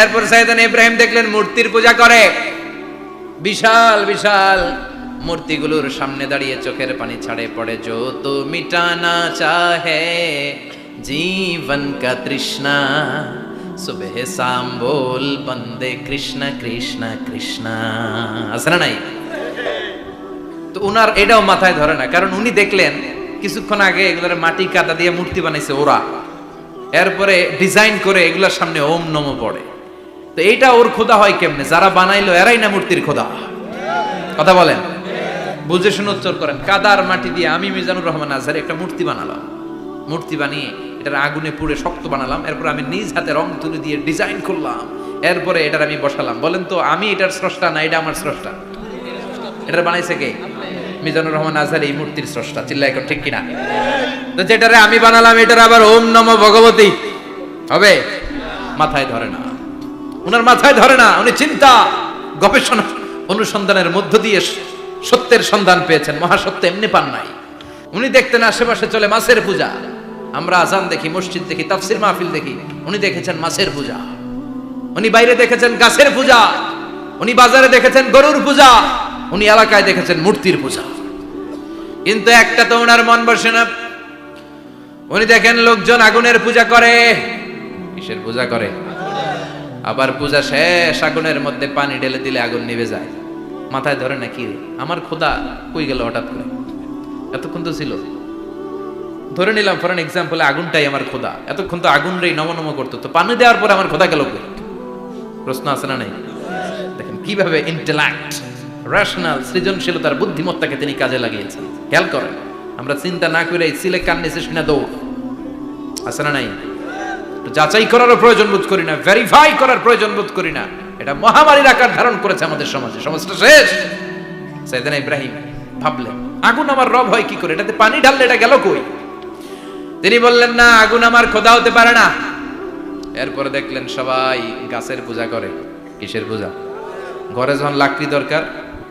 এরপর সাইদান ইব্রাহিম দেখলেন মূর্তির পূজা করে। বিশাল বিশাল মূর্তিগুলোর সামনে দাঁড়িয়ে চোখের পানি ছাড়ে পড়ে, যো তো মিটানা চাহে, জীবন কা তৃষ্ণা, সুবেহ শাম বল বন্দে কৃষ্ণ কৃষ্ণ কৃষ্ণ। আছে না নাই? তো উনার এটাও মাথায় ধরে না, কারণ উনি দেখলেন কিছুক্ষণ আগে এগুলোর মাটি কাদা দিয়ে মূর্তি বানাইছে ওরা। এরপরে ডিজাইন করে এগুলোর সামনে ওম নম পড়ে। তো এইটা ওর খোদা হয় কেমনে? যারা বানাইলো এরাই না মূর্তির খোদা। কথা বলেন? বুঝে শুনে উচ্চার করেন। কাদার মাটি দিয়ে আমি মিজানুর রহমান আজহার একটা মূর্তি বানালাম। মূর্তি বানিয়ে এটার আগুনে পুড়ে শক্ত বানালাম। এরপর আমি নিজ হাতে রং তুলি দিয়ে ডিজাইন করলাম। এরপরে এটার আমি বসালাম। বলেন তো, আমি এটার স্রষ্টা না, এটা আমার স্রষ্টা? এটা বানাইছে কে? মিজানুর রহমান আজহার এই মূর্তির স্রষ্টা। চিল্লা এখন ঠিক কিনা? তো যেটারে আমি বানালাম, এটার আবার ওম নম ভগবতী। হবে? মাথায় ধরে না। উনার মাথায় ধরে না, উনি চিন্তা, গবেষণা, অনুসন্ধানের মধ্য দিয়ে সত্যের সন্ধান পেয়েছেন। মহাসত্য এমনি পান নাই। উনি দেখতেন আশেপাশে চলে মাছের পূজা। আমরা আজান দেখি, মসজিদ দেখি, তাফসির মাহফিল দেখি, উনি দেখেছেন মাছের পূজা। উনি বাইরে দেখেছেন গাছের পূজা। উনি বাজারে দেখেছেন গরুর পূজা। উনি এলাকায় দেখেছেন মূর্তির পূজা। কিন্তু একটা তো ওনার মন বসে না। উনি দেখেন লোকজন আগুনের পূজা করে। কিসের পূজা করে? আবার পূজা শেষ, আগুনের মধ্যে পানি ঢেলে দিলে আগুন নিভে যায়। মাথায় ধরে না, কি আমার খোদা কই গেল হঠাৎ করে? এতক্ষণ তো ছিল। ধরে নিলাম ফর এক্সাম্পল আগুনটাই আমার খোদা। এতক্ষণ তো আগুন রে নম নম করতো। তো পানি দেওয়ার পরে আমার খোদা গেল প্রশ্ন আছে না নাই? দেখেন, কীভাবে ইন্টেলেক্ট রেশনাল সৃজনশীলতার বুদ্ধিমত্তাকে তিনি কাজে লাগিয়েছেন। খেয়াল করেন, আমরা চিন্তা না করে সিলে কান নিচে শুনে দৌড়। আছে না নাই? যাচাই করারও প্রয়োজন বোধ করি না ভেরিফাই করার প্রয়োজন বোধ করি না। এটা মহামারীর আকার ধারণ করেছে আমাদের সমাজে। সমাজটা শেষ। সাইদানা ইব্রাহিম ভাবলেন, আগুন আমার রব হয় কি করে? এটাতে পানি ঢাললে এটা গেল কই? তিনি বললেন, না, আগুন আমার খোদা হতে পারে না। এরপরে দেখলেন, সবাই গাছের পূজা করে। কিসের পূজা? ঘরে যখন লাকড়ি দরকার,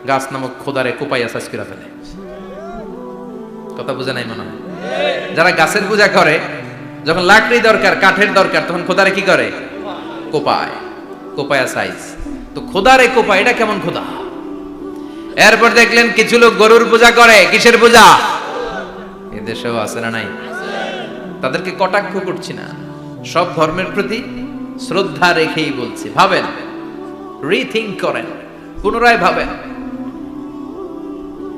গাছ নামক খোদারে কোপাইয়া সাজ করে ফেলে। কথা বুঝে নাই মনে হয়? যারা গাছের পূজা করে যখন লাকড়ি দরকার, কাঠের দরকার, তখন খোদারে কি করে? কোপায়। কোপায়া সাইজ তো খোদারে কোপায়, এটা কেমন খোদা? এরপর দেখলেন কিছু লোক গরুর পূজা করে, কিসের পূজা? এদেশেও আছে না নাই? তাদেরকে কটাক্ষ করছি না। সব ধর্মের প্রতি শ্রদ্ধা রেখেই বলছি, ভাবেন রিথিঙ্ক করেন, পুনরায় ভাবেন।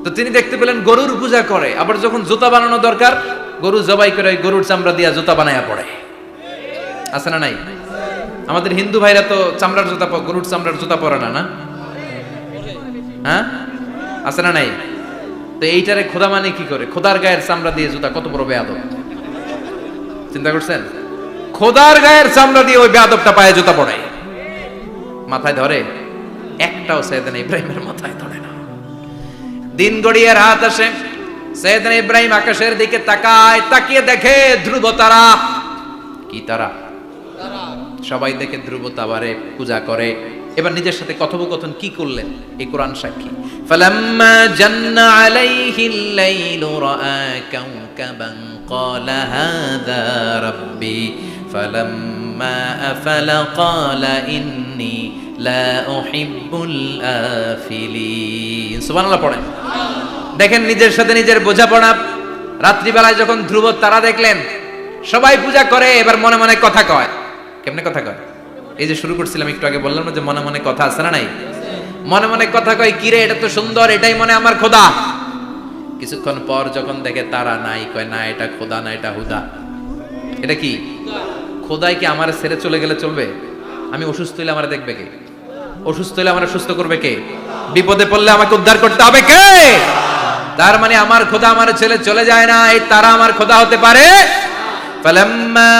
তো তিনি দেখতে পেলেন গরুর পূজা করে, আবার যখন জুতা বানানো দরকার গরু জবাই করে ওই গরুর চামড়া দিয়া জুতা বানায়া পড়ে। আছে না নাই? আমাদের হিন্দু ভাইরা তো চামড়ার জুতা গরুর চামড়ার জুতা পরে না না? হ্যাঁ? আছে না নাই? তো এইটারে খোদা মানে কি করে? খোদার গায়ের চামড়া দিয়ে জুতা কত বড় বেয়াদব। চিন্তা করছেন? খোদার গায়ের চামড়া দিয়ে ওই বেয়াদবটা পায়ে জুতা পড়ে। মাথায় ধরে? একটাও সৈয়দান ইব্রাহিমের মাথায় ধরে না। দিন গড়িয়ে রাত আসে। সৈয়দান ইব্রাহিম আকাশের দিকে তাকায়, তাকিয়ে দেখে ধ্রুব তারা কি তারা? সবাই দেখে ধ্রুব তাবারে পূজা করে। এবার নিজের সাথে কথোপকথন কি করলেন? এই কোরআন সাক্ষী। ফালাম্মা জান্না আলাইহিল লাইলু রাআ কাওকাবান ক্বালা হাযা রাব্বি, ফালাম্মা আফালা, ক্বালা ইন্নী লা উহিব্বুল আফিলিন। সুবহানাল্লাহ, পড়েন। দেখেন নিজের সাথে নিজের বোঝাপড়া। রাত্রিবেলায় যখন ধ্রুব তারা দেখলেন, সবাই পূজা করে, এবার মনে মনে কথা কয়। কেমনে কথা কয়? এই যে শুরু করছিলাম, একটু আগে বললাম না যে মনে মনে কথা আছে না নাই? মনে মনে কথা কয় কিরে এটা তো সুন্দর, এটাই মনে আমার খোদা। কিছুক্ষণ পর যখন দেখে তারা নাই, কয়, না, এটা খোদা, না, এটা হুদা। এটা কি? খোদাই কি আমার ছেড়ে চলে গেলে চলবে? আমি অসুস্থ হইলে আমার দেখবে কে? অসুস্থ হইলে আমার সুস্থ করবে কে? বিপদে পড়লে আমাকে উদ্ধার করতে হবে কে? তার মানে আমার খোদা আমার ছেলে চলে যায় না এই তারা আমার খোদা হতে পারে فلما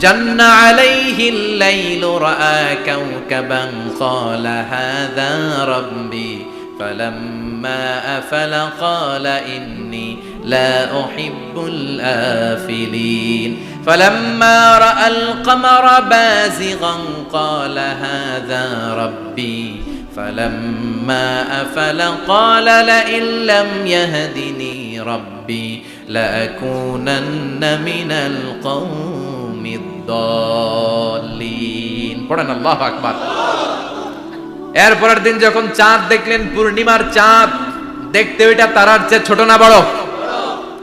جن عليه الليل رأى كوكبا قال هذا ربي فلما أفل قال إني لا أحب الآفلين فلما رأى القمر بازغا قال هذا ربي فلما أفل قال لئن لم يهدني ربي لأكونن من القوم الضالين পড়েন আল্লাহ আকবার এরপরের দিন যখন চাঁদ দেখলেন পূর্ণিমার চাঁদ দেখতে ওইটা তারার চেয়ে ছোট না বড়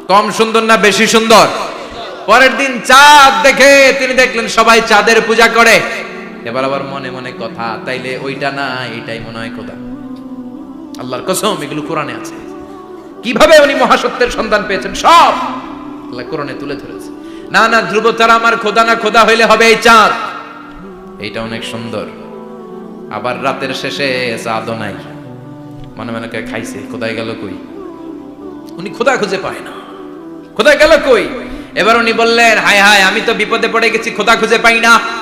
কম সুন্দর না বেশি সুন্দর পরের দিন চাঁদ দেখে তিনি দেখলেন সবাই চাঁদের পূজা করে এবার আবার মনে মনে কথা, তাইলে ওইটা না, এটাই মনে হয় খোদা। আল্লাহর কসম, এগুলো কোরআনে আছে। কীভাবে উনি মহাসত্যের সন্ধান পেয়েছেন? সব আল্লাহ কোরআনে তুলে ধরেছে। না না ধ্রুব তারা আমার খোদা না, খোদা হইলে হবে এই চাঁদ। এইটা অনেক সুন্দর। আবার রাতের শেষে চাঁদও নাই। মনে মনে করে খাইছে খোদায় গেল কই? উনি খোদা খুঁজে পায় না। খোদা গেল কই? এবার উনি বললেন, হায় হায়, আমি তো বিপদে পড়ে গেছি, খোদা খুঁজে পাই না।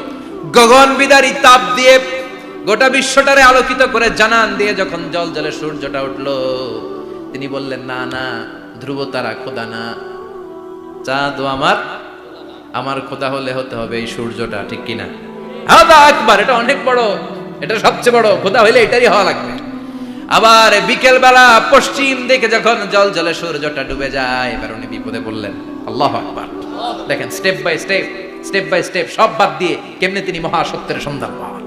গগন বিদারী তাপ দিয়ে গোটা বিশ্বটারে আলোকিত করে জানান দিয়ে যখন জল জলে সূর্যটা উঠল, তিনি বললেন, না না, ধ্রুব তারা খোদা না। চাঁদ আমার আমার খোদা হলে হতে হবে এই সূর্যটা, ঠিক কিনা? হাদা আকবার এটা অনেক বড়, এটা সবচেয়ে বড়, খোদা হইলে এটারই হওয়া লাগবে। আবার বিকেল বেলা পশ্চিম দিকে যখন জল জলে সূর্যটা ডুবে যায়, এবার উনি বিপদে বললেন আল্লাহ আকবার। দেখেন step by step step by step সব বাদ দিয়ে কেমনে তিনি মহাসত্যের সন্ধান পাওয়ান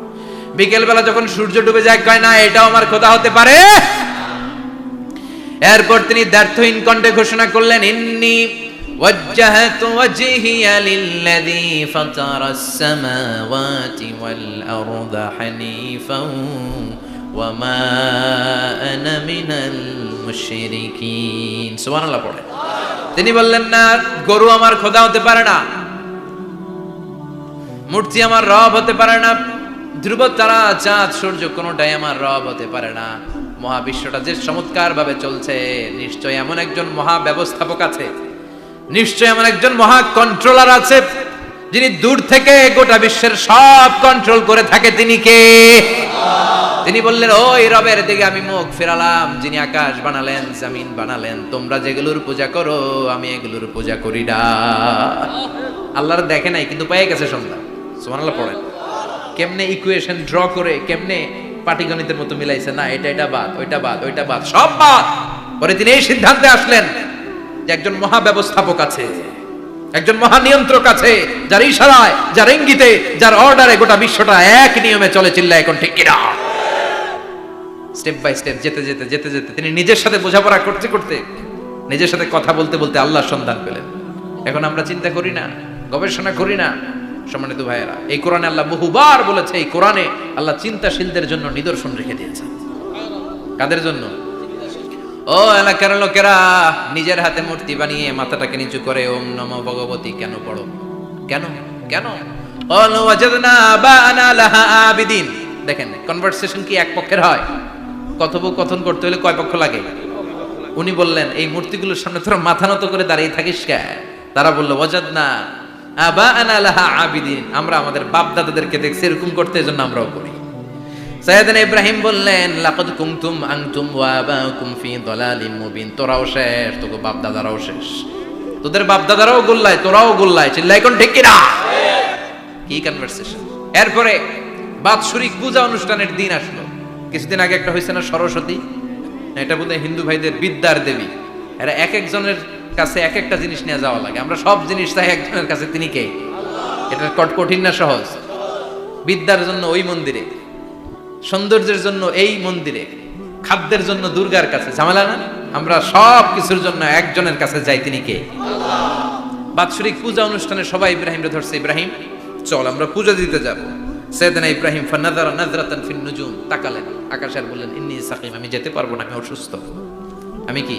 বিকেল বেলা যখন সূর্য ডুবে যায় কয় না এটাও আমার খোদা হতে পারে এরপর তিনি দ্ব্যর্থহীন কণ্ঠে ঘোষণা করলেন ইন্নি وجهت وجهي للذي فطر السماوات والأرض حنيفا وما أنا من المشركين سبحان الله পড়ে তিনি বললেন না গরু আমার খোদা হতে পারে না মূর্তি আমার রব হতে পারে না। ধ্রুব, তারা, চাঁদ, সূর্য, কোনোটাই আমার রব হতে পারে না। মহাবিশ্বটা যে চমৎকার ভাবে চলছে, নিশ্চয় এমন একজন মহা ব্যবস্থাপক আছে। নিশ্চয় এমন একজন মহা কন্ট্রোলার আছে, যিনি দূর থেকে গোটা বিশ্বের সব কন্ট্রোল করে থাকে। তিনি কে? তিনি বললেন, ওই রবের দিকে আমি মুখ ফেরালাম। যিনি আকাশ বানালেন, জামিন বানালেন, তোমরা যেগুলোর পূজা করো, আমি এগুলোর পূজা করি না। আল্লাহর দেখে নাই, কিন্তু পেয়ে গেছে সন্ধ্যা। সুবহানাল্লাহ, পড়েন। কেমনে ইকুয়েশন ড্র করে, কেমনে পাটিগণিতের মতো মিলাইছে? না, এটা এটা বাদ, ওইটা বাদ ওইটা বাদ, সব বাদ। পরে তিনি এই সিদ্ধান্তে আসলেন যে একজন মহা ব্যবস্থাপক আছে, একজন মহা নিয়ন্ত্রক আছে, যার ইশারায়, যার ইঙ্গিতে, যার অর্ডারে গোটা বিশ্বটা এক নিয়মে চলে চিল্লা এখন ঠিক কিনা? স্টেপ বাই স্টেপ যেতে যেতে যেতে যেতে, তিনি নিজের সাথে বোঝাপড়া করতে করতে, নিজের সাথে কথা বলতে বলতে আল্লাহর সন্ধান পেলেন। এখন আমরা চিন্তা করি না, গবেষণা করি না সম্মানিত ভাইয়েরা, এই কোরআনে আল্লাহ বহুবার বলেছে, এই কোরআনে আল্লাহ চিন্তাশীলদের জন্য নিদর্শন রেখে দিয়েছে কাদের জন্য? ও এলাকার লোকেরা, নিজের হাতে মূর্তি বানিয়ে মাথাটাকে নিচু করে, ওম নম ভগবতী, কেন পড়ো? কেন? কেন? দেখেন কনভারসেশন কি এক পক্ষের হয়? কথোপকথন করতে হলে কয় পক্ষ লাগে? উনি বললেন, এই মূর্তিগুলোর সামনে তোরা মাথা নত করে দাঁড়িয়ে থাকিস কে? তারা বলল ওয়াজাদ না আবা আনা লাহা আবিদিন। আমরা আমাদের বাপ দাদাদেরকে দেখছি, এরকম করতে এজন্য আমরাও করি। সাইয়েদনা ইব্রাহিম বললেন, লাকাদ কুনতুম আনতুম ওয়া আবাকুম ফি দালালিম মুবিন। তোরাও শেষ, তোকে বাপ দাদারাও শেষ। তোদের বাপ দাদারাও গোল্লায়, তোরাও গোল্লায়। চিল্লাই কোন ঠিক কিনা? কি কনভারসেশন এরপরে বাৎসরিক পূজা অনুষ্ঠানের দিন আসলো। কিছুদিন আগে একটা হয়েছে না সরস্বতী? এটা বোধহয় হিন্দু ভাইদের বিদ্যার দেবী। এরা এক একজনের কাছে এক একটা জিনিস নিয়ে যাওয়া লাগে। আমরা সব জিনিস চাই একজনের কাছে, তিনি কে? এটা কঠিন না সহজ? বিদ্যার জন্য ওই মন্দিরে, সৌন্দর্যের জন্য এই মন্দিরে, খাদ্যের জন্য দুর্গার কাছে। ঝামেলা না? আমরা সব কিছুর জন্য একজনের কাছে যাই, তিনি কে? বাৎসরিক পূজা অনুষ্ঠানে সবাই ইব্রাহিমরে ধরছে, ইব্রাহিম, চল, আমরা পূজা দিতে যাব। সেদিনা ইব্রাহিম ফানাদারা নাজরাতান ফিন নুজুম, তাকালেন। আকাশ আর বললেন, ইন্নি সাকিম, আমি যেতে পারব না, আমি অসুস্থ। আমি কি?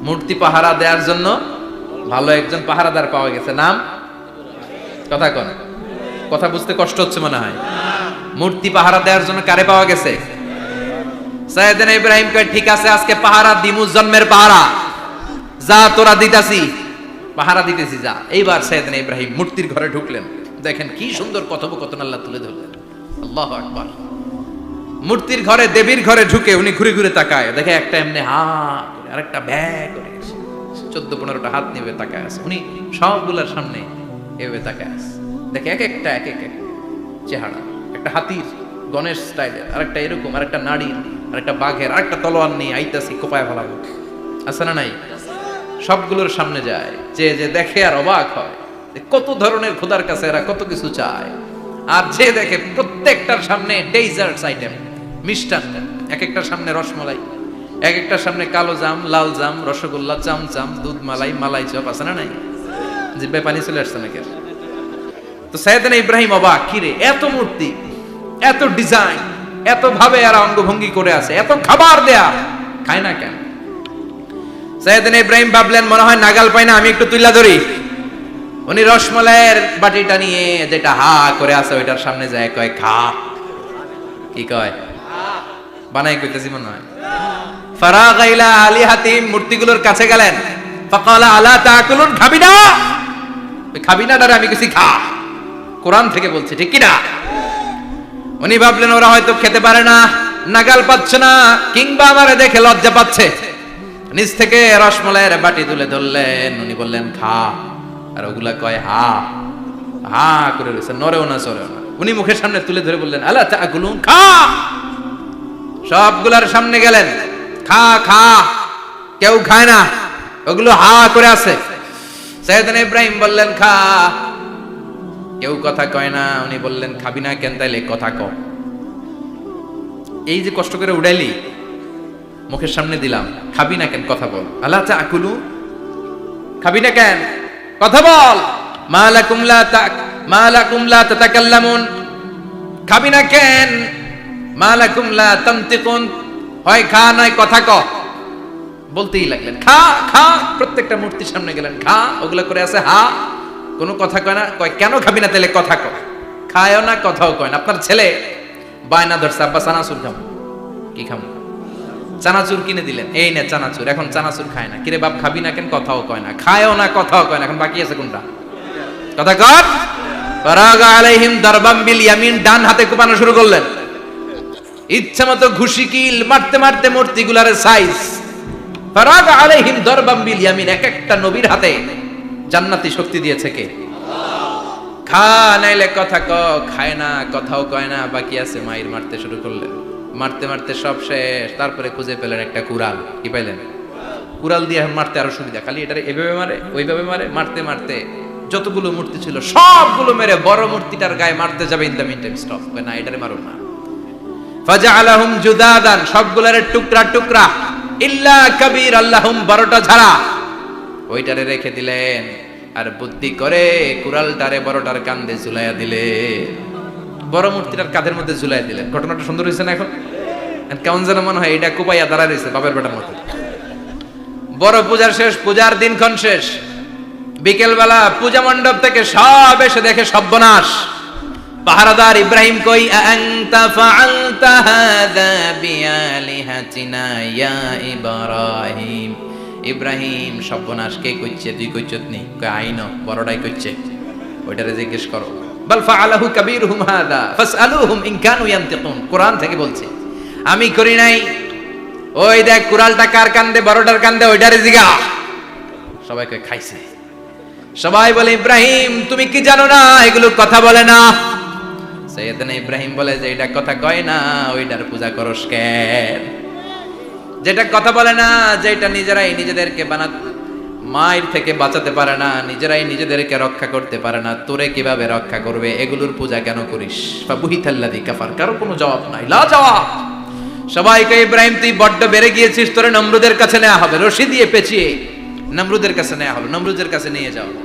মূর্তি পাহারা দেওয়ার জন্য ভালো একজন পাহারাদার পাওয়া গেছে। নাম? কথা কন। কথা বুঝতে কষ্ট হচ্ছে মনে হয়। মূর্তি পাহারা দেওয়ার জন্য কারে পাওয়া গেছে? সাইয়েদিন ইব্রাহিম কয়, ঠিক আছে, আজকে পাহারা দিমু জন্মের পাহারা। যা তোরা দিতাছি। পাহারা দিতেছি, যা। এইবার সাইয়েদিন ইব্রাহিম মূর্তির ঘরে ঢুকলেন। দেখেন কি সুন্দর কথোপকথন আল্লাহ তুলে ধরলেন। আল্লাহু আকবার। মূর্তির ঘরে, দেবীর ঘরে ঢুকে উনি ঘুরে ঘুরে তাকায়। দেখে একটা এমনি হা করে আরেকটা ব্যাগ করে চোদ্দ পনেরোটা হাত নিবে তাকায় আছে। উনি সবগুলোর সামনে এভাবে তাকায় আছে। দেখে এক একটা, এক এক চেহারা। একটা হাতির, গণেশ স্টাইলের আরেকটা এরকম, আরেকটা নারীর, আরেকটা বাঘের, আরেকটা তলোয়ার নিয়ে আইতাছি কোপায় ফেলাবো আছে না নাই? সবগুলোর সামনে যায়। যে যে দেখে আর অবাক হয়। কত ধরনের খোদার কাছে এরা কত কিছু চায়। আর যে দেখে প্রত্যেকটার সামনে ডেজার্টস আইটেম, মিষ্টান্ন। এক একটার সামনে রসমলাই। এক একটার সামনে কালো জাম, লাল জাম, রসগোল্লা, চামচাম, দুধ, মালাই মালাই চপ আছে না নাই? যে পানি চলে আসছে নাকি? তো সাইয়েদানা ইব্রাহিম অবাক কিরে এত মূর্তি, এত ডিজাইন, এত ভাবে এরা অঙ্গভঙ্গি করে আছে, এত খাবার দেয়া, খায় না কেন? সাইয়েদানা ইব্রাহিম ভাবলেন, মনে হয় নাগাল পাই না, আমি একটু তুইলা ধরি। উনি রসমলাইয়ের বাটিটা নিয়ে যেটা হা করে আছে, ওইটার সামনে যায়, কয়, খা। কি কয়? বানাই কইতেছি মনে হয়। ফারাগ ইলা আলী হাতিম মূর্তিগুলোর কাছে গেলেন। ফাকালা, আলা তাকুলুন খাবি না খাবি না আমি কিছু খা। কোরআন থেকে বলছে, ঠিক কিনা? উনি ভাবলেন, ওরা হয়তো খেতে পারে না, নাগাল পাচ্ছে না, কিংবা আমারে দেখে লজ্জা পাচ্ছে। নিচ থেকে রসমলাইয়ের বাটি তুলে ধরলেন। উনি বললেন, খা। আর ওগুলা কয়, হা। হা করে রয়েছে নরেও না চরেও না। উনি মুখের সামনে তুলে ধরে বললেন আল্লাহ তাকুলুন, খা। সবগুলার সামনে গেলেন। খা খা। কেউ খায় না। ওগুলো হা করে আছে। সৈয়দান ইব্রাহিম বললেন, খা। কেউ কথা কয় না। উনি বললেন, খাবি না কেন তাইলে? কথা ক। এই যে কষ্ট করে উড়াইলি, মুখের সামনে দিলাম। খাবি না কেন? কথা বল। আল্লাহ চা আকুলু খাবি না কেন? কথা বল। মালাকুম লা তাক মালাকুম লা তাতাকাল্লামুন? খাবি না কেন? মালাকুম লা তামতিকুন হয়, খা নয়, কথা ক। বলতেই লাগলেন, খা খা, প্রত্যেকটা মূর্তির সামনে গেলেন, খা, ওগুলো করে আছে, হা। কোনো কথা কয় না, কয়, কেন খাবি না তাহলে কথা ক। খায়ও না, কথাও কয় না। আপনার ছেলে বায়না ধরছে, আব্বা, চানাচুর খাব। কি খাব? চানাচুর কিনে দিলেন। এই না, চানাচুর। এখন চানাচুর খায় না। কিরে বাপ, খাবি না কেন? কথাও কয় না। খায়ও না, কথাও কয় না। এখন বাকি আছে কোনটা? কথা কর। আলাইহিম দারবাম বিল ইয়ামিন, ডান হাতে কোপানো শুরু করলেন। ইচ্ছা মতো ঘুষি কিল, মারতে মারতে মূর্তিগুলার সাইজ আলাইহিম দারবাম বিল ইয়ামিন, এক একটা নবীর হাতে জান্নাতি শক্তি দিয়েছে কে? খা, নাইলে কথা ক, খায় না, কথাও কয় না, বাকি আছে মাইর মারতে শুরু করলেন মারতে মারতে সব শেষ, তারপরে খুঁজে পেলেন একটা কুড়াল। কি পাইলেন? কুড়াল দিয়ে মারতে আরও সুবিধা, খালি এটারে এভাবে মারে, ওইভাবে মারে, মারতে মারতে যতগুলো মূর্তি ছিল, সবগুলো মেরে বড় মূর্তিটার গায়ে মারতে যাবে in the meantime stop না, এটারে মারো না। ফাজআলাহুম জুদাদান সবগুলারে টুকরা টুকরা। ইল্লা কবির, আল্লাহুম বড়টা ছাড়া ওইটারে রেখে দিলেন। আর বুদ্ধি করে কুড়ালটারে বড়টার কান্দে ঝুলাইয়া দিলে। বড় মূর্তিটার কাঁধের মধ্যে ঝুলাই দিলেন। ঘটনাটা সুন্দর হয়েছে না এখন? কেমন যেন মনে হয়, এটা কুপাইয়া দাঁড়া রয়েছে বাপের বেটার মতো। বড় পূজার শেষ, পূজার দিনক্ষণ শেষ। বিকেলবেলা পূজা মণ্ডপ থেকে সব এসে দেখে সর্বনাশ। পাহারাদার ইব্রাহিম কই আনতা ফাআলতা হাযা বিআলিহাতিনা ইয়া ইব্রাহিম? ইব্রাহিম সর্বনাশ, কে কইছে তুই কইছত নি? কই আইনো, বড়টাই কইছে ওইটারে জিজ্ঞেস করো, বাল ফাআলাহু কাবীরুহুম হাদা ফাসআলুহুম ইন কানু ইয়ানতিকুন। কোরআন থেকে বলছে, আমি করি নাই। ওই দেখ কুরালটা কার কান্দে, বড়টার কান্দে, ওইটারে জিগা। সবাই কই খাইছে। সবাই বলে, ইব্রাহিম, তুমি কি জানো না? এগুলো কথা বলে না। সৈয়দনা ইব্রাহিম বলে যে এটা কথা কয় না, ওইটার পূজা করস কেন? যেটা কথা বলে না, যেটা নিজেরাই নিজেদেরকে বানা, মায়ের থেকে বাঁচাতে পারে না, নিজেরাই নিজেদেরকে রক্ষা করতে পারে না, তোরে কীভাবে রক্ষা করবে? এগুলোর পূজা কেন করিস? বা বুহিতাল্লাদি কাফার, কারও কোনো জবাব নাই লা জবাব সবাইকে ইব্রাহিম, তুই বড্ড বেড়ে গিয়েছিস, তোরে নমরুদের কাছে নেওয়া হবে, রশি দিয়ে পেঁচিয়ে। নমরুদের কাছে নেওয়া হলো নমরুদের কাছে নিয়ে যাওয়া হলো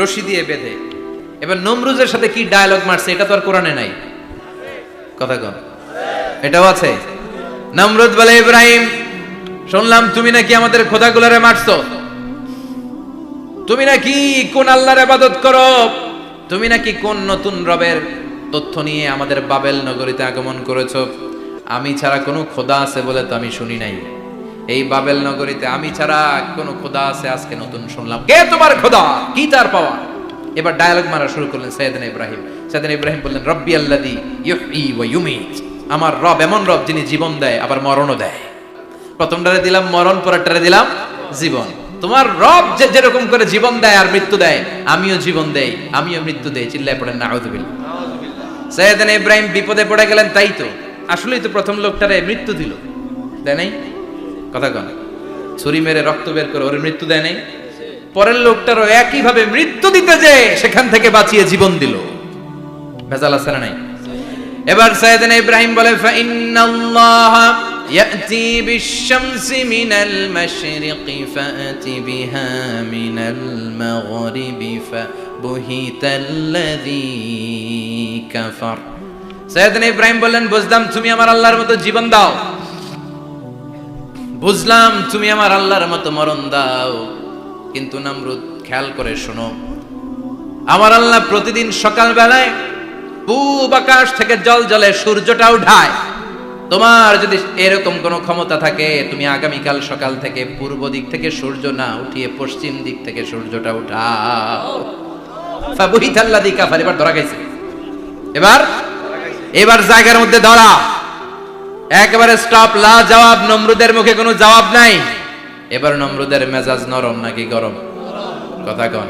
রশি দিয়ে বেঁধে। এবার নমরুজের সাথে কি ডায়লগ মারছে, এটা তো আর কোরআনে নাই। কথা কন এটাও আছে। নমরুদ বলে, ইব্রাহিম, শুনলাম তুমি নাকি আমাদের খোদাগুলারে মারছো। তুমি নাকি কোন আল্লাহর ইবাদত করো। তুমি নাকি কোন নতুন রবের তথ্য নিয়ে আমাদের বাবেল নগরীতে আগমন করেছ। আমি ছাড়া কোনো খোদা আছে বলে তো আমি শুনি নাই। এই বাবেল নগরীতে আমি ছাড়া কোনো খোদা আছে, আজকে নতুন শুনলাম। কে তোমার খোদা? কি তার পাওয়া এবার ডায়ালগ মারা শুরু করলেন সৈয়দিন ইব্রাহিম। সৈয়দিন ইব্রাহিম বললেন, রব্বি আল্লাদি ইউমিত। আমার রব এমন রব যিনি জীবন দেয়, আবার মরণও দেয়। প্রথমটারে দিলাম মরণ, পরেরটারে দিলাম জীবন। তোমার রব যে যেরকম করে জীবন দেয় আর মৃত্যু দেয়, আমিও জীবন দেই, আমিও মৃত্যু দেই, চিল্লায় পড়েন না সৈয়দিন ইব্রাহিম বিপদে পড়ে গেলেন, তাই তো। আসলেই তো প্রথম লোকটারে মৃত্যু দিল। দেয় নাই? কথা কন। ছুরি মেরে রক্ত বের করে ওর মৃত্যু দেয় নাই? পরের লোকটারও একইভাবে মৃত্যু দিতে যে সেখান থেকে বাঁচিয়ে জীবন দিল। ভেজাল আছে না নাই? এবার সাইয়েদনা ইব্রাহিম বলে, ফাইন্নাল্লাহ ইয়াতি বিশ-শামসি মিনাল মাশরিকি ফাআতি বিহা মিনাল মাগরিবি ফাবুহিতাল্লাযী কাফার। সাইয়েদনা ইব্রাহিম বললেন, বুঝলাম তুমি আমার আল্লাহর মতো জীবন দাও। বুঝলাম তুমি আমার আল্লাহর মতো মরণ দাও। কিন্তু নামরুদ খেয়াল করে, শোনো, আমার আল্লাহ প্রতিদিন সকাল বেলায় পূব আকাশ থেকে জল জলে সূর্যটা উঠায়। তোমার যদি এরকম কোনো ক্ষমতা থাকে, তুমি আগামীকাল সকাল থেকে পূর্ব দিক থেকে সূর্য না উঠিয়ে পশ্চিম দিক থেকে সূর্যটা উঠাও। ফাবুহিতাল্লাযী কাফার এবার ধরা গেছে এবার? এবার জায়গার মধ্যে ধরা। একেবারে স্টপ লা জবাব নমরুদের মুখে কোনো জবাব নাই। এবার নমরুদের মেজাজ নরম নাকি গরম? কথা কন।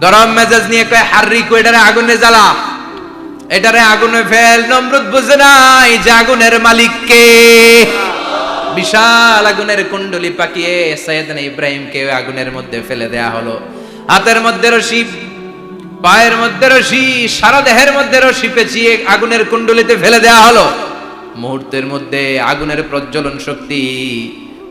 গরম মেজাজ নিয়ে কয়, হাররি কইটারে আগুনে জ্বালা। এটারে আগুনে ফেল, নমরুদ বুঝে নাই যে আগুনের মালিক কে। বিশাল আগুনের কুণ্ডলি পাকিয়ে সৈয়দনা ইব্রাহিমকে আগুনের মধ্যে ফেলে দেয়া হলো। হাতের মধ্যে রশি, পায়ের মধ্যে রশি, সারা দেহের মধ্যে রশি পেঁচিয়ে আগুনের কুণ্ডলিতে ফেলে দেয়া হলো। মুহূর্তের মধ্যে আগুনের প্রজ্বলন শক্তি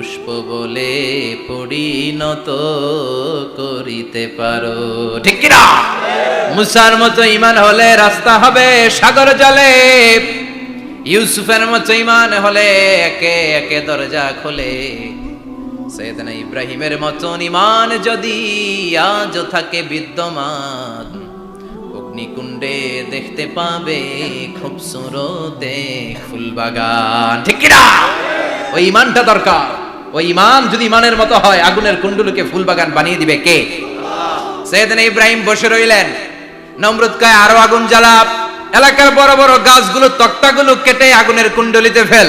পুষ্প বলে পরিণত করিতে পারো। ঠিক কিনা? মুসার মতো ইমান হলে রাস্তা হবে সাগর জলে। ইউসুফের মতো ইমান হলে একে একে দরজা খোলে। সৈয়দনা ইব্রাহিমের মতন ইমান যদি আজও থাকে বিদ্যমান, অগ্নিকুণ্ডে দেখতে পাবে খুব সুরতে ফুলবাগান। ঠিক কিনা? ওই ইমানটা দরকার। ওই ইমান যদি ইমানের মতো হয়, আগুনের কুণ্ডুলকে ফুলবাগান বানিয়ে দিবে কে? সৈয়দনা ইব্রাহিম বসে রইলেন। নমরুদ কয় আরও আগুন জ্বালা এলাকার বড় বড় গাছগুলো, তক্তাগুলো কেটে আগুনের কুণ্ডলিতে ফেল।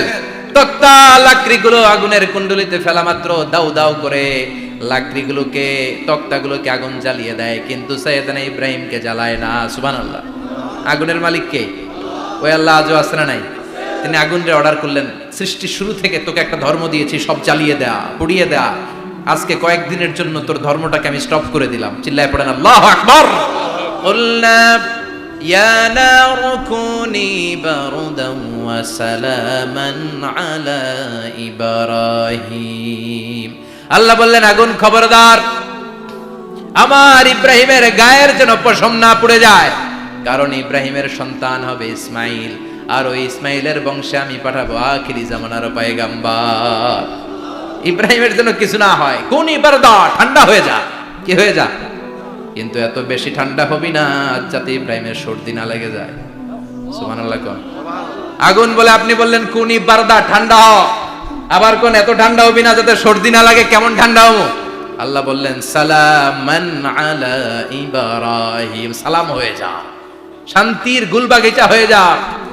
তক্তা, লাকড়িগুলো আগুনের কুণ্ডলিতে ফেলা মাত্র দাউ দাউ করে। লাকড়িগুলোকে, তক্তাগুলোকে আগুন জ্বালিয়ে দেয়, কিন্তু সৈয়দনা ইব্রাহিমকে জ্বালায় না। সুবহানাল্লাহ। আগুনের মালিক কে? ওই আল্লাহ আজও আসরা নাই? তিনি আগুনরে অর্ডার করলেন সৃষ্টি শুরু থেকে তোকে একটা ধর্ম দিয়েছি সব জ্বালিয়ে দেয়া পুড়িয়ে দেয়া আজকে কয়েকদিনের জন্য তোর ধর্মটাকে আমি স্টপ করে দিলাম চিল্লায় পড়েন আল্লাহ আকবার قلنا يا نار كوني بردا وسلاما على إبراهيم আল্লাহ বললেন আগুন খবরদার আমার ইব্রাহিমের গায়ের যেন পশম না পুড়ে যায় কারণ ইব্রাহিমের সন্তান হবে ইসমাইল আর ওই ইসমাইলের বংশে আমি পাঠাবো। আখিরি জামানার পায়গাম্বার। ইব্রাহিমের জন্য কিছু না হয়। কোন ইবারদা ঠান্ডা হয়ে যা। কি হয়ে যা? কিন্তু এত বেশি ঠান্ডা হবি না যাতে ইব্রাহিমের সর্দি না লেগে যায়। আগুন বলে আপনি বললেন কোন ইবারদা ঠান্ডা হ। আবার কোন, এত ঠান্ডা হবি না, যাতে সর্দি না লাগে, কেমন ঠান্ডা হব? আল্লাহ বললেন, সালামান আলা ইব্রাহিম। সালাম হয়ে যা। শান্তির গুলবাগিচা হয়ে যা।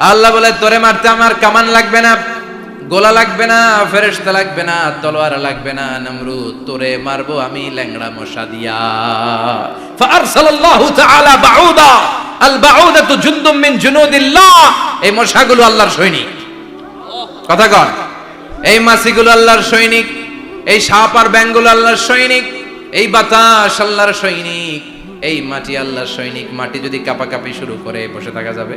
আল্লাহ বলে, তোরে মারতে আমার কামান লাগবে না, গোলা লাগবে না, ফেরেশতা লাগবে না, তলোয়ার লাগবে না, নমরুদ, তোরে মারবো আমি ল্যাংড়া মশা দিয়া। ফারসালাল্লাহু তাআলা বাউদা আল বাউদাতু মিন জুনুদিল্লাহ। এই মশাগুলো আল্লাহর সৈনিক। কথা কন। এই মাছিগুলো আল্লাহর সৈনিক, এই সাপ আর ব্যাঙগুলো আল্লাহর সৈনিক, এই বাতাস আল্লাহর সৈনিক, এই মাটি আল্লাহর সৈনিক। মাটি যদি কাপাকাপি শুরু করে, বসে থাকা যাবে।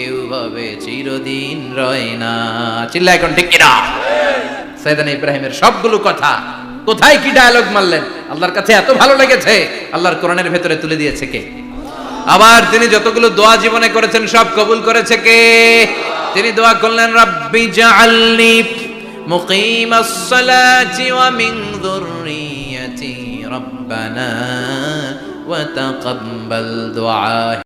কেউ ভাবে চিরদিন রয় না। চিল্লা এখন ঠিক কিনা? সাইদান ইব্রাহিমের সবগুলো কথা কোথায় কি ডায়লগ মারলেন? আল্লাহর কাছে এত ভালো লেগেছে, আল্লাহর কোরআনের ভেতরে তুলে দিয়েছে কে? আবার তিনি যতগুলো দোয়া জীবনে করেছেন, সব কবুল করেছে কে? তিনি দোয়া করলেন, রাব্বি জাআলনি মুকিমাস সালাতি ওয়া মিন যুররিয়াতি রাব্বানা ওয়া তাকাব্বাল দুআ